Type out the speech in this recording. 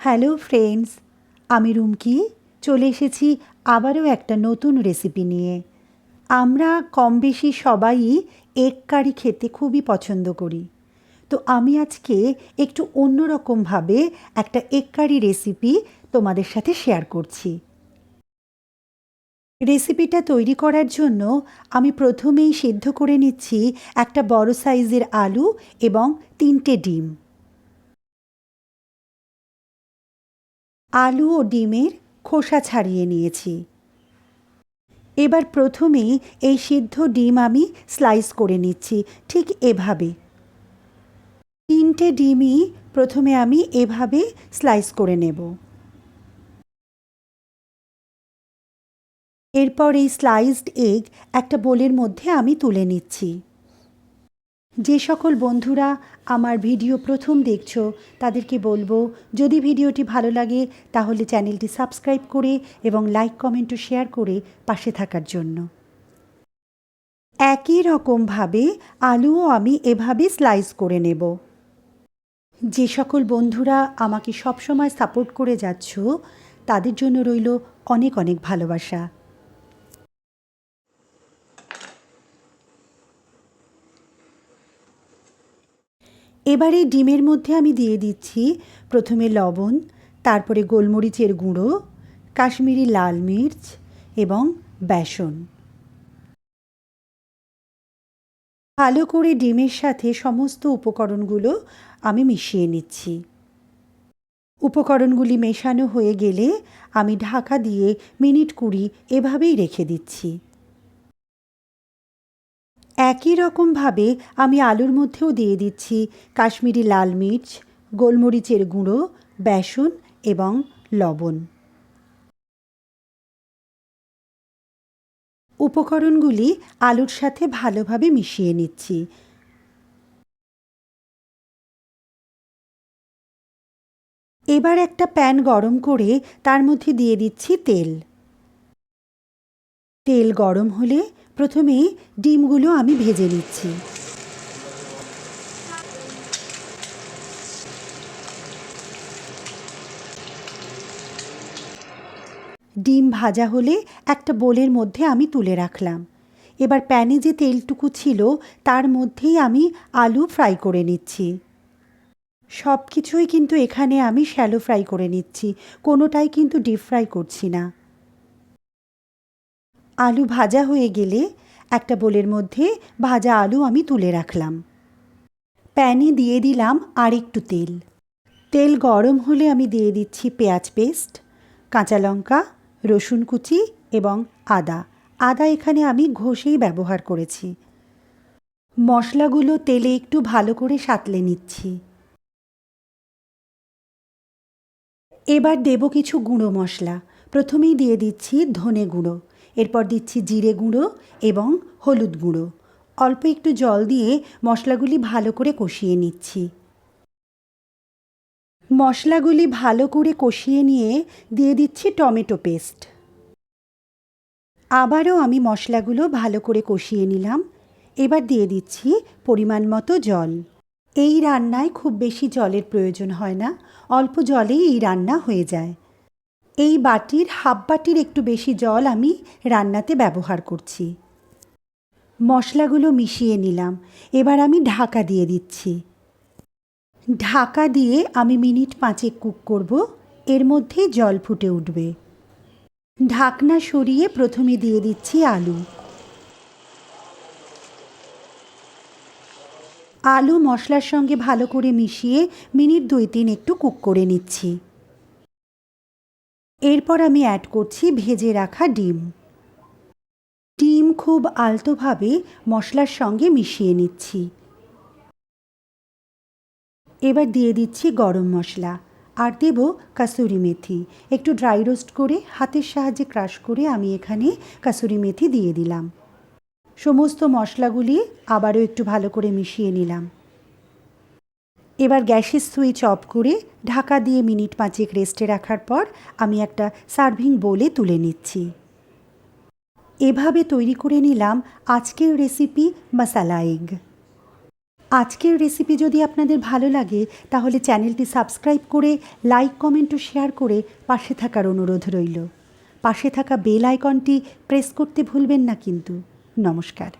Hello friends, আমি রুমকি। চলে এসেছি আবারও একটা নতুন রেসিপি নিয়ে। আমরা কম বেশি সবাই এগ কারি খেতে খুবই পছন্দ করি। তো আমি আজকে একটু অন্যরকমভাবে একটা এগ কারি রেসিপি তোমাদের সাথে শেয়ার করছি। রেসিপিটা তৈরি করার জন্য আমি প্রথমেই সিদ্ধ করে নিচ্ছি একটা বড় সাইজের আলু এবং তিনটে ডিম। আলু ও ডিমের খোসা ছাড়িয়ে নিয়েছি। এবার প্রথমেই এই সিদ্ধ ডিম আমি স্লাইস করে নিচ্ছি, ঠিক এভাবে। তিনটে ডিমই প্রথমে আমি এভাবে স্লাইস করে নেব। এরপর এই স্লাইসড এগ একটা বোলের মধ্যে আমি তুলে নিচ্ছি। যে সকল বন্ধুরা আমার ভিডিও প্রথম দেখছ, তাদেরকে বলব, যদি ভিডিওটি ভালো লাগে, তাহলে চ্যানেলটি সাবস্ক্রাইব করে এবং লাইক, কমেন্ট ও শেয়ার করে পাশে থাকার জন্য। একই রকমভাবে আলুও আমি এভাবে স্লাইস করে নেব। যে সকল বন্ধুরা আমাকে সবসময় সাপোর্ট করে যাচ্ছ, তাদের জন্য রইল অনেক অনেক ভালোবাসা। এবারে ডিমের মধ্যে আমি দিয়ে দিচ্ছি প্রথমে লবণ, তারপরে গোলমরিচের গুঁড়ো, কাশ্মীরি লাল মির্চ এবং বেসন। ভালো করে ডিমের সাথে সমস্ত উপকরণগুলো আমি মিশিয়ে নিচ্ছি। উপকরণগুলি মেশানো হয়ে গেলে আমি ঢাকা দিয়ে মিনিট কুড়ি এভাবেই রেখে দিচ্ছি। একই রকমভাবে আমি আলুর মধ্যেও দিয়ে দিচ্ছি কাশ্মীরি লাল মির্চ, গোলমরিচের গুঁড়ো, বেসন এবং লবণ। উপকরণগুলি আলুর সাথে ভালোভাবে মিশিয়ে নিচ্ছি। এবার একটা প্যান গরম করে তার মধ্যে দিয়ে দিচ্ছি তেল। তেল গরম হলে প্রথমে ডিমগুলো আমি ভেজে নিচ্ছি। ডিম ভাজা হলে একটা বোলের মধ্যে আমি তুলে রাখলাম। এবার প্যানে যে তেলটুকু ছিল, তার মধ্যেই আমি আলু ফ্রাই করে নিচ্ছি। সব কিছুই কিন্তু এখানে আমি শ্যালো ফ্রাই করে নিচ্ছি, কোনোটাই কিন্তু ডিপ ফ্রাই করছি না। আলু ভাজা হয়ে গেলে একটা বোলের মধ্যে ভাজা আলু আমি তুলে রাখলাম। প্যানে দিয়ে দিলাম আর একটু তেল। তেল গরম হলে আমি দিয়ে দিচ্ছি পেঁয়াজ পেস্ট, কাঁচা লঙ্কা, রসুন কুচি এবং আদা। আদা এখানে আমি ঘষেই ব্যবহার করেছি। মশলাগুলো তেলে একটু ভালো করে সাতলে নিচ্ছি। এবার দেব কিছু গুঁড়ো মশলা। প্রথমেই দিয়ে দিচ্ছি ধনে গুঁড়ো। এরপর দিচ্ছি জিরে গুঁড়ো এবং হলুদ গুঁড়ো। অল্প একটু জল দিয়ে মশলাগুলি ভালো করে কষিয়ে নিচ্ছি। মশলাগুলি ভালো করে কষিয়ে নিয়ে দিয়ে দিচ্ছি টমেটো পেস্ট। আবারও আমি মশলাগুলো ভালো করে কষিয়ে নিলাম। এবার দিয়ে দিচ্ছি পরিমাণ মতো জল। এই রান্নায় খুব বেশি জলের প্রয়োজন হয় না। অল্প জলেই এই রান্না হয়ে যায়। এই বাটির হাফ বাটির একটু বেশি জল আমি রান্নাতে ব্যবহার করছি। মশলাগুলো মিশিয়ে নিলাম। এবার আমি ঢাকা দিয়ে দিচ্ছি। ঢাকা দিয়ে আমি মিনিট পাঁচেক কুক করব। এর মধ্যেই জল ফুটে উঠবে। ঢাকনা সরিয়ে প্রথমে দিয়ে দিচ্ছি আলু। আলু মশলার সঙ্গে ভালো করে মিশিয়ে মিনিট দুই তিন একটু কুক করে নিচ্ছি। এরপর আমি অ্যাড করছি ভেজে রাখা ডিম। ডিম খুব আলতোভাবে মশলার সঙ্গে মিশিয়ে নিচ্ছি। এবার দিয়ে দিচ্ছি গরম মশলা আর দেব কাসুরি মেথি। একটু ড্রাই রোস্ট করে হাতের সাহায্যে ক্রাশ করে আমি এখানে কাসুরি মেথি দিয়ে দিলাম। সমস্ত মশলাগুলি আবারও একটু ভালো করে মিশিয়ে নিলাম। এবার গ্যাসের সুইচ অফ করে ঢাকা দিয়ে মিনিট পাঁচেক রেস্টে রাখার পর আমি একটা সার্ভিং বোলে তুলে নিচ্ছি। এভাবে তৈরি করে নিলাম আজকের রেসিপি মশালা এগ। আজকের রেসিপি যদি আপনাদের ভালো লাগে, তাহলে চ্যানেলটি সাবস্ক্রাইব করে লাইক, কমেন্ট ও শেয়ার করে পাশে থাকার অনুরোধ রইল। পাশে থাকা বেল আইকনটি প্রেস করতে ভুলবেন না কিন্তু। নমস্কার।